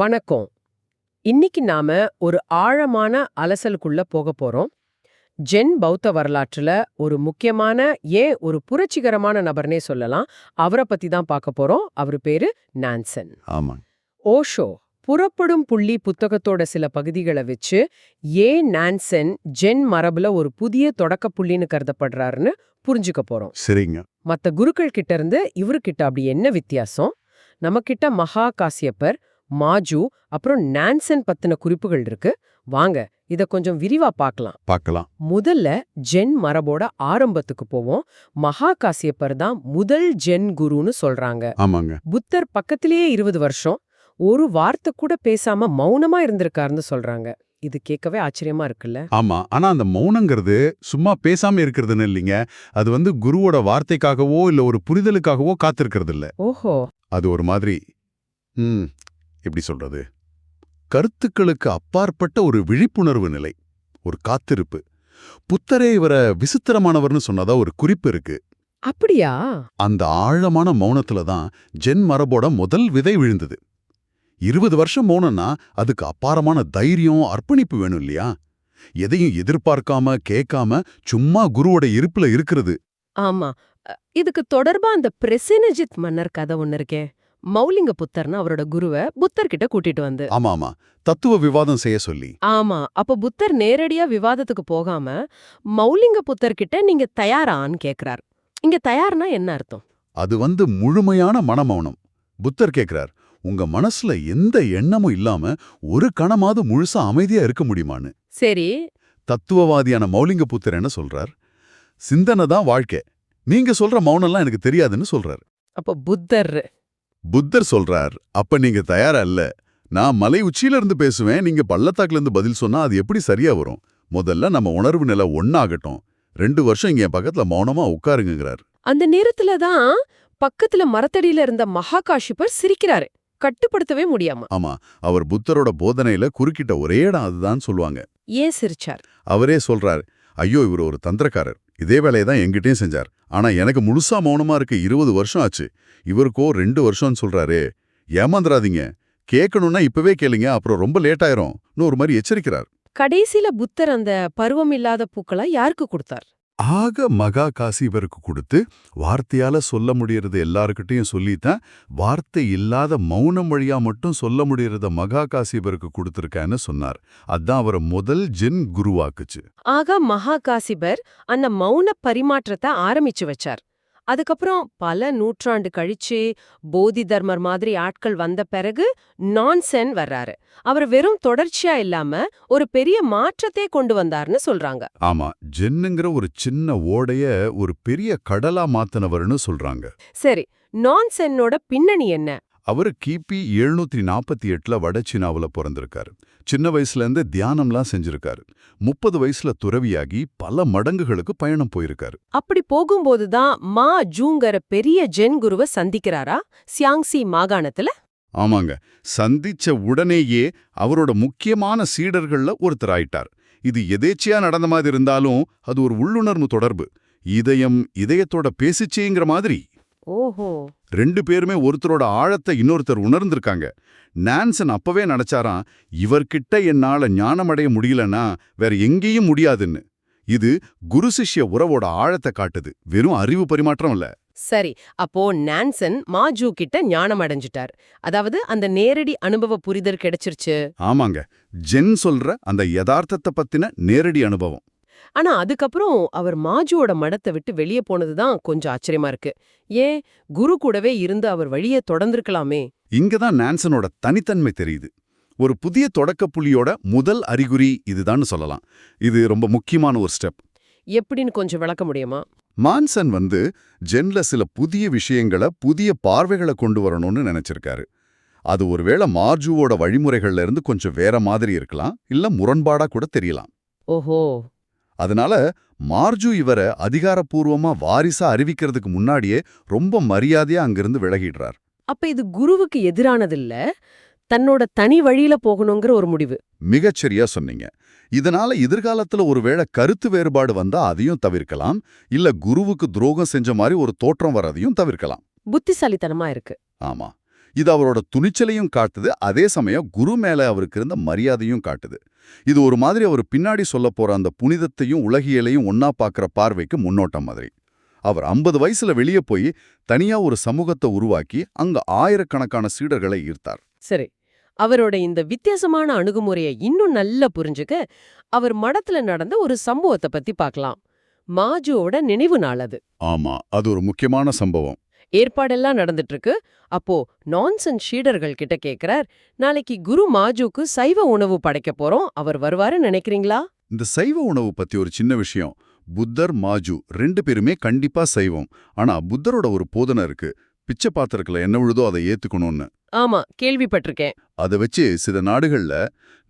வணக்கம். இன்னைக்கு நாம ஒரு ஆழமான அலசலுக்குள்ள போக போறோம். ஜென் பௌத்த வரலாற்றுல ஒரு முக்கியமான ஏன் ஒரு புரட்சிகரமான நபர்னே சொல்லலாம். அவரை பத்தி தான் பார்க்க போறோம். அவர் பேரு நான்சன். ஆமாங்க. ஓஷோ புறப்படும் புள்ளி புத்தகத்தோட சில பகுதிகளை வச்சு ஏன் நான்சன் ஜென் மரபுல ஒரு புதிய தொடக்க புள்ளின்னு கருதப்படுறாருன்னு புரிஞ்சுக்க போறோம். சரிங்க. மத்த குருக்கள் கிட்ட இருந்து இவருக்கிட்ட அப்படி என்ன வித்தியாசம்? நமக்கிட்ட மகா காசியப்பர் மாஜு அப்புறம் நான்சன் பத்தின குறிப்புகள் இருக்கு. வாங்க இத கொஞ்சம் விரிவா பார்க்கலாம். பார்க்கலாம். முதல்ல ஜென் மரபோட ஆரம்பத்துக்கு போவோம். மகா காசியப்பர் தான் முதல் ஜென் குருன்னு சொல்றாங்க. ஆமாங்க. புத்தர் பக்கத்திலேயே இருபது வருஷம். ஒரு வார்த்தை கூட பேசாம மௌனமா இருந்திருக்காருன்னு சொல்றாங்க. இது கேட்கவே ஆச்சரியமா இருக்குல்ல? ஆமா ஆனா அந்த மௌனங்கிறது சும்மா பேசாம இருக்கிறதுன்னு இல்லைங்க. அது வந்து குருவோட வார்த்தைக்காகவோ இல்ல ஒரு புரிதலுக்காகவோ காத்திருக்கிறது இல்ல ஓஹோ. அது ஒரு மாதிரி ம் எப்படி சொல்றது? கருத்துக்களுக்கு அப்பாற்பட்ட ஒரு விழிப்புணர்வு நிலை ஒரு காத்திருப்பு. புத்தரே இவரை விசித்திரமானவர்னு சொன்னதா ஒரு குறிப்பு இருக்கு. அப்படியா? அந்த ஆழமான மௌனத்துல தான் ஜென் மரபோட முதல் விதை விழுந்தது. இருபது வருஷம் மௌனம்னா அதுக்கு அப்பாரமான தைரியம் அர்ப்பணிப்பு வேணும் இல்லையா? எதையும் எதிர்பார்க்காம கேட்காம சும்மா குருவோட இருப்புல இருக்கிறது. ஆமா. இதுக்கு தொடர்பா அந்த பிரசேனஜித் மன்னர் கதை ஒன்னு இருக்கே. மௌலிங்க புத்தர்னு அவரோட குருவை புத்தர் கிட்ட கூட்டிட்டு வந்து. ஆமா ஆமா. தத்துவ விவாதம் செய்ய சொல்லி. ஆமா. அப்ப புத்தர் நேரடியா விவாதத்துக்கு போகாம மௌலிங்க புத்தர் கிட்ட நீங்க தயாரான்னு கேக்குறார். இங்க தயார்னா என்ன அர்த்தம்? அது வந்து முழுமையான மனமௌனம். புத்தர் கேக்குறார் உங்க மனசுல எந்த எண்ணமும் இல்லாம ஒரு கணமாவது முழுசா அமைதியா இருக்க முடியுமான்னு? சரி. தத்துவவாதியான மௌலிங்க புத்தர் என்ன சொல்றார்? சிந்தனை தான் வாழ்க்கை. நீங்க சொல்ற மௌனம்லாம் எனக்கு தெரியாதுன்னு சொல்றார். அப்ப புத்தர் புத்தர் சொல்றார் அப்ப நீங்க தயாரா இல்ல நான் மலை உச்சியில இருந்து பேசுவேன். நீங்க பள்ளத்தாக்குல இருந்து பதில் சொன்னா அது எப்படி சரியா வரும்? முதல்ல நம்ம உணர்வு நிலை ஒண்ணாகட்டும். ரெண்டு வருஷம் இங்க பக்கத்துல மௌனமா உட்காருங்கிறார் அந்த நேரத்துல தான் பக்கத்துல மரத்தடியில இருந்த மகாகாஷிபர் சிரிக்கிறாரு. கட்டுப்படுத்தவே முடியாம. ஆமா அவர் புத்தரோட போதனையில குறுக்கிட்ட ஒரே இடம் அதுதான் சொல்லுவாங்க. ஏன் சிரிச்சார்? அவரே சொல்றார் ஐயோ இவர் ஒரு தந்திரக்காரர். இதே வேலையை தான் என்கிட்டயும் செஞ்சார். ஆனா எனக்கு முழுசா மௌனமா இருக்க இருபது வருஷம் ஆச்சு. இவருக்கோ ரெண்டு வருஷம்னு சொல்றாரே. ஏமாந்துடாதீங்க கேட்கணும்னா இப்பவே கேளுங்க அப்புறம் ரொம்ப லேட் ஆயிரும். ஒரு மாதிரி எச்சரிக்கிறார். கடைசியில புத்தர் அந்த பருவம் இல்லாத பூக்களா யாருக்கு கொடுத்தார்? ஆக மகா காசி இவருக்கு கொடுத்து வார்த்தையால சொல்ல முடியறது எல்லாருக்கிட்டையும் சொல்லித்தான் வார்த்தை இல்லாத மௌனம் வழியா மட்டும் சொல்ல முடியறத மகா காசி இவருக்கு கொடுத்துருக்கேன்னு சொன்னார். அதான் அவரை முதல் ஜென் குருவாக்குச்சு. ஆக மகா காசிபர் அந்த மௌன பரிமாற்றத்தை ஆரம்பிச்சு வச்சார். அதுக்கப்புறம் பல நூற்றாண்டு கழிச்சு போதி தர்மர் மாதிரி ஆட்கள் வந்த பிறகு நான்சென் வர்றாரு. அவர் வெறும் தொடர்ச்சியா இல்லாம ஒரு பெரிய மாற்றத்தை கொண்டு வந்தார்னு சொல்றாங்க. ஆமா ஜென்னுங்கிற ஒரு சின்ன ஓடைய ஒரு பெரிய கடலா மாத்தினவர்னு சொல்றாங்க. சரி நான்சென்னோட பின்னணி என்ன? அவரு கிபி எழுநூத்தி நாற்பத்தி எட்டுல வடச்சீனாவுல பிறந்திருக்காரு. சின்ன வயசுல இருந்து தியானம்லாம் செஞ்சிருக்காரு. முப்பது வயசுல துறவியாகி பல மடங்குகளுக்கு பயணம் போயிருக்காரு. அப்படி போகும்போதுதான் மா ஜூங்கர பெரிய ஜென் குருவை சந்திக்கிறாரா? சியாங்சி மாகாணத்துல? ஆமாங்க. சந்திச்ச உடனேயே அவரோட முக்கியமான சீடர்கள்ல ஒருத்தர் ஆயிட்டார். இது எதேச்சியா நடந்த மாதிரி இருந்தாலும் அது ஒரு உள்ளுணர்வு தொடர்பு. இதயம் இதயத்தோட பேசிச்சேங்கிற மாதிரி. ஓஹோ. ரெண்டு பேருமே ஒருத்தரோட ஆழத்தை இன்னொருத்தர் உணர்ந்திருக்காங்க. நான்சன் அப்பவே நினைச்சாராம் இவர்கிட்ட என்னால ஞானமடைய முடியலன்னா வேற எங்கேயும் முடியாதுன்னு. இது குரு சிஷ்ய உறவோட ஆழத்தை காட்டுது. வெறும் அறிவு பரிமாற்றம் இல்ல. சரி அப்போ நான்சன் மாஜூ கிட்ட ஞானம் அடைஞ்சிட்டார் அதாவது அந்த நேரடி அனுபவ புரிதல் கிடைச்சிருச்சு. ஆமாங்க. ஜென் சொல்ற அந்த யதார்த்தத்தை பத்தின நேரடி அனுபவம். ஆனா அதுக்கப்புறம் அவர் மாஜுவோட மடத்தை விட்டு வெளியே போனதுதான் கொஞ்சம் ஆச்சரியமா இருக்கு. ஏன்? குரு கூடவே இருந்து அவர் வழியை தொடர்ந்திருக்கலாமே. இங்கதான் நான்சனோட தனித்தன்மை தெரியுது. ஒரு புதிய தொடக்க புள்ளியோட முதல் அறிகுறி இதுதான்னு சொல்லலாம். இது ரொம்ப முக்கியமான ஒரு ஸ்டெப். எப்படின்னு கொஞ்சம் விளக்க முடியுமா? மான்சன் வந்து ஜென்ல சில புதிய விஷயங்களை புதிய பார்வைகளை கொண்டு வரணும்னு நினைச்சிருக்காரு. அது ஒருவேளை மார்ஜுவோட வழிமுறைகள்ல இருந்து கொஞ்சம் வேற மாதிரி இருக்கலாம் இல்ல முரண்பாடா கூட தெரியலாம். ஓஹோ. அதனால மார்ஜு இவரை அதிகாரப்பூர்வமா வாரிசா அறிவிக்கிறதுக்கு முன்னாடியே ரொம்ப மரியாதையா அங்கிருந்து விலகிடுறார். அப்ப இது குருவுக்கு எதிரானதில்ல தன்னோட தனி வழியில போகணுங்கிற ஒரு முடிவு. மிகச்சரியா சொன்னீங்க. இதனால எதிர்காலத்துல ஒருவேளை கருத்து வேறுபாடு வந்தா அதையும் தவிர்க்கலாம் இல்ல குருவுக்கு துரோகம் செஞ்ச மாதிரி ஒரு தோற்றம் வர்றதையும் தவிர்க்கலாம். புத்திசாலித்தனமா இருக்கு. ஆமா. இது அவரோட துணிச்சலையும் காட்டுது. அதே சமயம் குரு மேல அவருக்கு இருந்த மரியாதையும் காட்டுது. இது ஒரு மாதிரி அவர் பின்னாடி சொல்ல போற அந்த புனிதத்தையும் உலகியலையும் ஒன்னா பார்க்குற பார்வைக்கு முன்னோட்டம் மாதிரி. அவர் ஐம்பது வயசுல வெளியே போய் தனியா ஒரு சமூகத்தை உருவாக்கி அங்க ஆயிரக்கணக்கான சீடர்களை ஈர்த்தார். சரி. அவரோட இந்த வித்தியாசமான அணுகுமுறையை இன்னும் நல்லா புரிஞ்சுக்க அவர் மடத்துல நடந்த ஒரு சம்பவத்தை பத்தி பார்க்கலாம். மாஜுவோட நினைவு நாள் அது. ஆமா அது ஒரு முக்கியமான சம்பவம். ஏற்பாடெல்லாம் நடந்துட்டு இருக்கு அப்போ நான்சன் ஷீடர்கள் கிட்ட கேக்குறார் நாளைக்கு குரு மாஜுக்கு சைவ உணவு படைக்க போறோம். அவர் வருவாரு நினைக்கிறீங்களா? இந்த சைவ உணவு பத்தி ஒரு சின்ன விஷயம். புத்தர் மாஜு ரெண்டு பேருமே கண்டிப்பா சைவம். ஆனா புத்தரோட ஒரு போதனை இருக்கு. பிச்சை பாத்திரத்துல என்ன விழுதோ அதை ஏத்துக்கணும்னு. ஆமா கேள்விப்பட்டிருக்கேன். அதை வச்சு சில நாடுகள்ல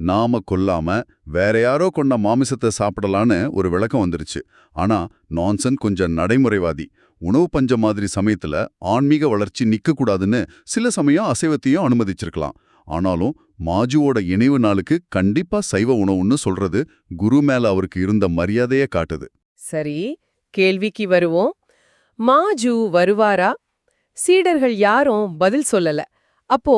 நாம கொல்லாம வேற யாரோ கொண்ட மாமிசத்தை சாப்பிடலான்னு ஒரு விளக்கம் வந்துருச்சு. ஆனா நான்சன் கொஞ்சம் நடைமுறைவாதி. உணவு பஞ்சம் மாதிரி சமயத்துல ஆன்மீக வளர்ச்சி நிக்க கூடாதுன்னு சில சமயம் அசைவத்தையும் அனுமதிச்சிருக்கலாம். ஆனாலும் மாஜுவோட இணைவு நாளுக்கு கண்டிப்பா சைவ உணவுன்னு சொல்றது குரு மேல அவருக்கு இருந்த மரியாதையே காட்டுது. சரி கேள்விக்கு வருவோம். மாஜு வருவாரா? சீடர்கள் யாரும் பதில் சொல்லல. அப்போ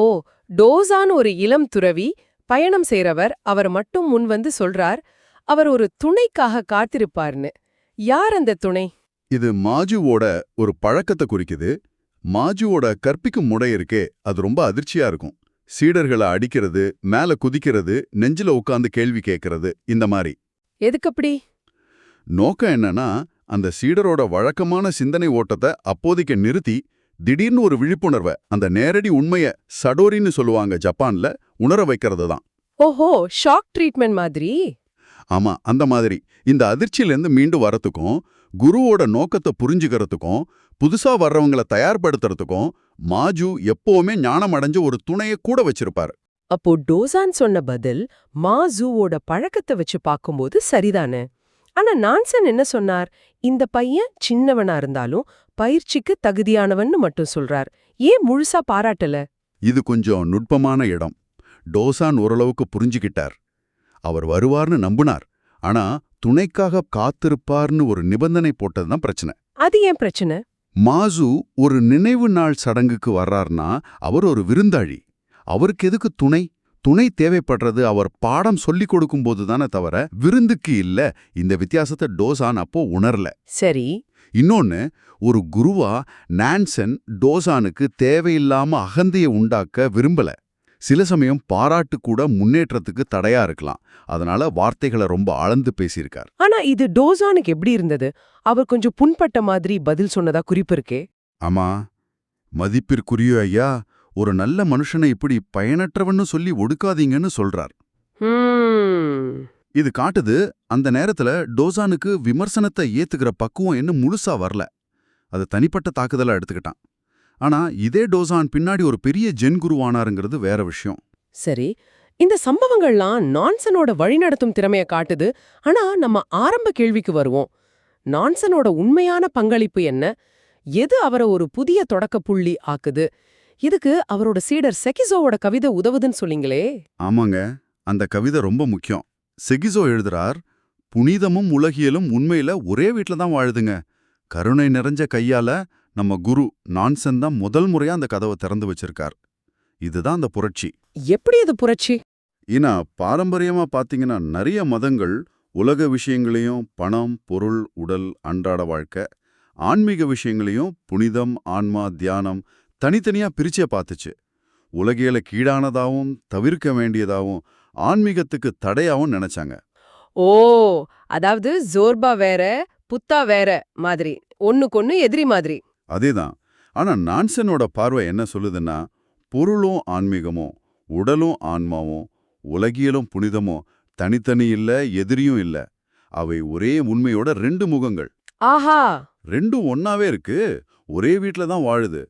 டோசான் ஒரு இளம் துறவி பயணம் செய்றவர் அவர் மட்டும் முன் வந்து சொல்றார் அவர் ஒரு துணைக்காக காத்திருப்பார்னு. யார் அந்த துணை? இது மாஜுவோட ஒரு பழக்கத்தை குறிக்குது. மாஜுவோட கற்பிக்கும் முறை இருக்கே அது ரொம்ப அதிர்ச்சியா இருக்கும். சீடர்களை அடிக்கிறது மேல குதிக்கிறது நெஞ்சில உட்கார்ந்து கேள்வி கேட்கறது இந்த மாதிரி எதுக்கு அப்படி? நோக்கம் என்னன்னா அந்த சீடரோட வழக்கமான சிந்தனை ஓட்டத்தை அப்போதைக்கு நிறுத்தி திடீர்னு ஒரு விழிப்புணர்வை அந்த நேரடி உண்மைய சடோரின்னு சொல்லுவாங்க ஜப்பான்ல உணர வைக்கிறது தான். ஓஹோ ஷாக் ட்ரீட்மெண்ட் மாதிரி? ஆமா அந்த மாதிரி. இந்த அதிர்ச்சியிலேருந்து மீண்டு வரத்துக்கும் குருவோட நோக்கத்தை புரிஞ்சுக்கிறதுக்கும் புதுசா வர்றவங்கள தயார்படுத்துறதுக்கும் மாஜு எப்பவுமே ஞானம் அடைஞ்ச ஒரு துணைய கூட வச்சிருப்பாரு. அப்போ டோசான் சொன்ன பதில் மாசூவோட பழக்கத்தை வச்சு பார்க்கும்போது சரிதானே? ஆனா நான்சன் என்ன சொன்னார்? இந்த பையன் சின்னவனா இருந்தாலும் பயிற்சிக்கு தகுதியானவன்னு மட்டும் சொல்றார். ஏன் முழுசா பாராட்டல? இது கொஞ்சம் நுட்பமான இடம். டோசான் ஓரளவுக்கு புரிஞ்சுக்கிட்டார். அவர் வருவார்னு நம்புனார். ஆனா துணைக்காக காத்திருப்பார்னு ஒரு நிபந்தனை போட்டதுதான் பிரச்சனை. அது ஏன் பிரச்சனை? மாசு ஒரு நினைவு நாள் சடங்குக்கு வர்றார்னா அவர் ஒரு விருந்தாளி. அவருக்கு எதுக்கு துணை? துணை தேவைப்படுறது அவர் பாடம் சொல்லிக் கொடுக்கும்போது தானே தவிர விருந்துக்கு இல்ல. இந்த வித்தியாசத்தை டோசான் அப்போ உணரல. சரி. இன்னொன்னு ஒரு குருவா நான்சன் டோசானுக்கு தேவையில்லாம அகந்தையை உண்டாக்க விரும்பல. சில சமயம் பாராட்டு கூட முன்னேற்றத்துக்கு தடையா இருக்கலாம். அதனால வார்த்தைகளை ரொம்ப அளந்து பேசியிருக்கார். ஆனா இது டோசானுக்கு எப்படி இருந்தது? அவர் கொஞ்சம் புண்பட்ட மாதிரி பதில் சொன்னதா குறிப்பு இருக்கே. ஆமா. மதிப்பிற்குரிய ஐயா ஒரு நல்ல மனுஷனை இப்படி பயனற்றவன்னு சொல்லி ஒடுக்காதீங்கன்னு சொல்றார். இது காட்டுது அந்த நேரத்துல டோசானுக்கு விமர்சனத்தை ஏத்துக்கிற பக்குவம் இன்னும் முழுசா வரல. அது தனிப்பட்ட தாக்குதலா எடுத்துக்கிட்டான். ஆனா இதே டோசான் பின்னாடி ஒரு பெரிய ஜென் குருவானாருங்கிறது வேற விஷயம். சரி இந்த சம்பவங்கள்லாம் நான்சனோட வழிநடத்தும் திறமைய காட்டுது. ஆனா நம்ம ஆரம்ப கேள்விக்கு வருவோம். நான்சனோட உண்மையான பங்களிப்பு என்ன? எது அவரை ஒரு புதிய தொடக்க புள்ளி ஆக்குது? இதுக்கு அவரோட சீடர் செகிசோவோட கவிதை உதவுதுன்னு சொன்னீங்களே. ஆமாங்க. அந்த கவிதை ரொம்ப முக்கியம். செகிசோ எழுதுறார் புனிதமும் உலகியலும் உண்மையில ஒரே வீட்ல தான் வாழுதுங்க. கருணை நிறைஞ்ச கையால நம்ம குரு நான்சன் தான் முதல் முறையா அந்த கதவை திறந்து வச்சிருக்கார். இதுதான் அந்த புரட்சி. எப்படி இது புரட்சி? ஏன்னா பாரம்பரியமா பாத்தீங்கன்னா நிறைய மதங்கள் உலக விஷயங்களையும் பணம் பொருள் உடல் அன்றாட வாழ்க்கை ஆன்மீக விஷயங்களையும் புனிதம் ஆன்மா தியானம் தனித்தனியா பிரிச்சே பார்த்துச்சு. உலகியல கீழானதாவும் தவிர்க்க வேண்டியதாவும் ஆன்மீகத்துக்கு தடையாவும் நினைச்சாங்க. ஓ அதாவது ஜோர்பா வேற புத்தா வேற மாதிரி ஒண்ணுக்கொன்னு எதிரி மாதிரி. அதேதான். ஆனா நான்சனோட பார்வை என்ன சொல்லுதுன்னா பொருளும் ஆன்மீகமும் உடலும் ஆன்மாவும் உலகியலும் புனிதமும் தனித்தனி இல்ல எதிரியும் இல்ல. அவை ஒரே உண்மையோட ரெண்டு முகங்கள். ஆஹா! ரெண்டும் ஒன்னாவே இருக்கு. ஒரே வீட்ல தான் வாழுது.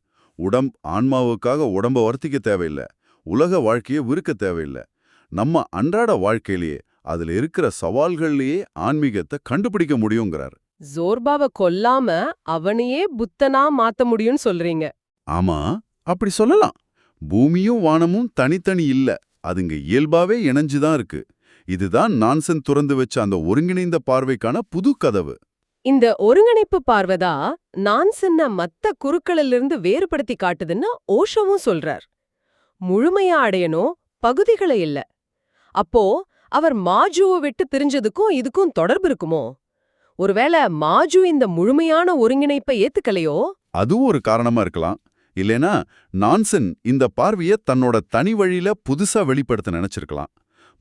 உடம் ஆன்மாவுக்காக உடம்ப வர்த்திக்க தேவையில்ல. உலக வாழ்க்கையை விருக்க தேவையில்ல. நம்ம அன்றாட வாழ்க்கையிலேயே அதுல இருக்கிற சவால்கள்லயே ஆன்மீகத்தை கண்டுபிடிக்க முடியுங்கிறார். ஜோர்பாவை கொல்லாம அவனையே புத்தனா மாத்த முடியும்னு சொல்றீங்க. ஆமா அப்படி சொல்லலாம். பூமியும் வானமும் தனித்தனி இல்ல. அதுங்க இயல்பாவே இணைஞ்சுதான் இருக்கு. இதுதான் நான்சன் துறந்து வச்ச அந்த ஒருங்கிணைந்த பார்வைக்கான புது கதவு. இந்த ஒருங்கிணைப்பு பார்வைதா நான்சன்ன மத்த குருக்களிலிருந்து வேறுபடுத்தி காட்டுதுன்னு ஓஷோவும் சொல்றார். முழுமையா அடையணும் பகுதிகளை இல்ல. அப்போ அவர் மாஜுவை விட்டு தெரிஞ்சதுக்கும் இதுக்கும் தொடர்பு இருக்குமோ? ஒருவேளை மாஜு இந்த முழுமையான ஒருங்கிணைப்பை ஏத்துக்கலையோ? அதுவும் ஒரு காரணமா இருக்கலாம். இல்லைனா நான்சன் இந்த பார்வைய தன்னோட தனி வழியில புதுசா வெளிப்படுத்த நினைச்சிருக்கலாம்.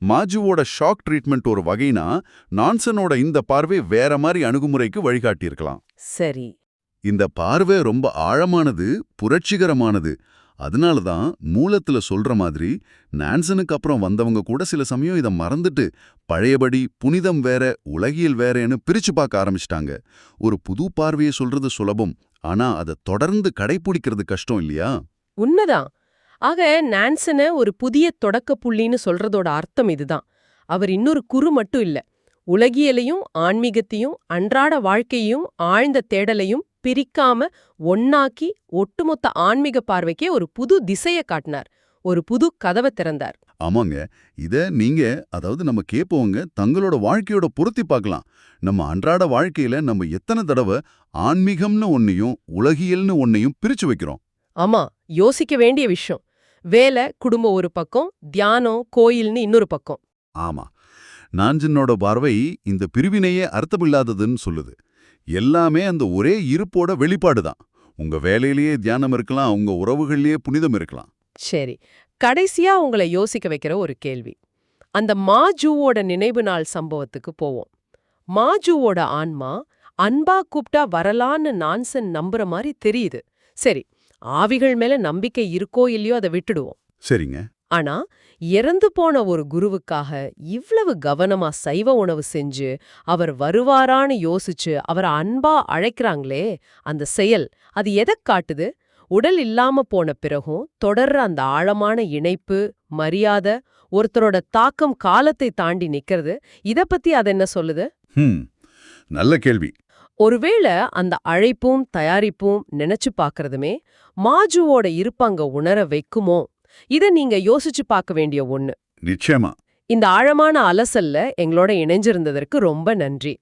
மாஜுவோட ஷாக் ட்ரீட்மெண்ட் ஒரு வகைனா நான்சனோட இந்த பார்வை வேற மாதிரி அணுகுமுறைக்கு வழிகாட்டியிருக்கலாம். சரி. இந்த பார்வை ரொம்ப ஆழமானது புரட்சிகரமானது. அதனால தான் மூலத்துல சொல்ற மாதிரி நான்சனுக்கு அப்புறம் வந்தவங்க கூட சில சமயம் இதை மறந்துட்டு பழையபடி புனிதம் வேற உலகியல் வேறேன்னு பிரிச்சு பார்க்க ஆரம்பிச்சிட்டாங்க. ஒரு புது பார்வையை சொல்றது சுலபம் ஆனா அதை தொடர்ந்து கடைபிடிக்கிறது கஷ்டம் இல்லையா? உண்மைதான். ஆக நான்சன ஒரு புதிய தொடக்க புள்ளின்னு சொல்றதோட அர்த்தம் இதுதான். அவர் இன்னொரு குரு மட்டும் இல்ல உலகியலையும் ஆன்மீகத்தையும் அன்றாட வாழ்க்கையையும் ஆழ்ந்த தேடலையும் பிரிக்காம ஒண்ணாக்கி ஒட்டுமொத்த ஆன்மீக பார்வைக்கே ஒரு புது திசைய காட்டினார் ஒரு புது கதவை திறந்தார். ஆமாங்க இத நீங்க அதாவது நம்ம கேட்பவங்க தங்களோட வாழ்க்கையோட பொருத்தி பார்க்கலாம். நம்ம அன்றாட வாழ்க்கையில நம்ம எத்தனை தடவை ஆன்மீகம்னு ஒன்னையும் உலகியல்னு ஒன்னையும் பிரிச்சு வைக்கிறோம். ஆமா யோசிக்க வேண்டிய விஷயம். வேலை குடும்பம் ஒரு பக்கம் தியானம் கோயில்னு இன்னொரு பக்கம். ஆமா. நாஞ்சினோட பார்வை இந்த பிரிவினையே அர்த்தமில்லாததுன்னு சொல்லுது. எல்லாமே அந்த ஒரே இருப்போட வெளிப்பாடு தான். உங்க வேலையிலேயே தியானம் இருக்கலாம் உங்க உறவுகள்லயே புனிதம் இருக்கலாம். சரி. கடைசியா உங்களை யோசிக்க வைக்கிற ஒரு கேள்வி. அந்த மாஜூவோட நினைவு நாள் சம்பவத்துக்கு போவோம். மாஜூவோட ஆன்மா அன்பா கூப்பிட்டா வரலான்னு நான்சன் நம்புற மாதிரி தெரியுது. சரி ஆவிகள் மேல நம்பிக்கை இருக்கோ இல்லையோ அதை விட்டுடுவோம். சரிங்க. ஆனா இறந்து போன ஒரு குருவுக்காக இவ்வளவு கவனமா சைவ உணவு செஞ்சு அவர் வருவாரான்னு யோசிச்சு அவரை அன்பா அழைக்கிறாங்களே அந்த செயல் அது எதைக் காட்டுது? உடல் இல்லாம போன பிறகும் தொடர்ற அந்த ஆழமான இணைப்பு மரியாதை ஒருத்தரோட தாக்கம் காலத்தை தாண்டி நிக்கிறது இத பத்தி அது என்ன சொல்லுது? நல்ல கேள்வி. ஒருவேளை அந்த அழைப்பும் தயாரிப்பும் நினைச்சு பார்க்கறதுமே மாஜுவோட இருப்பங்க உணர வைக்குமோ? இத நீங்க யோசிச்சு பார்க்க வேண்டிய ஒண்ணு. நிச்சயமா. இந்த ஆழமான அலசல்ல எங்களோட இணைஞ்சிருந்ததற்கு ரொம்ப நன்றி.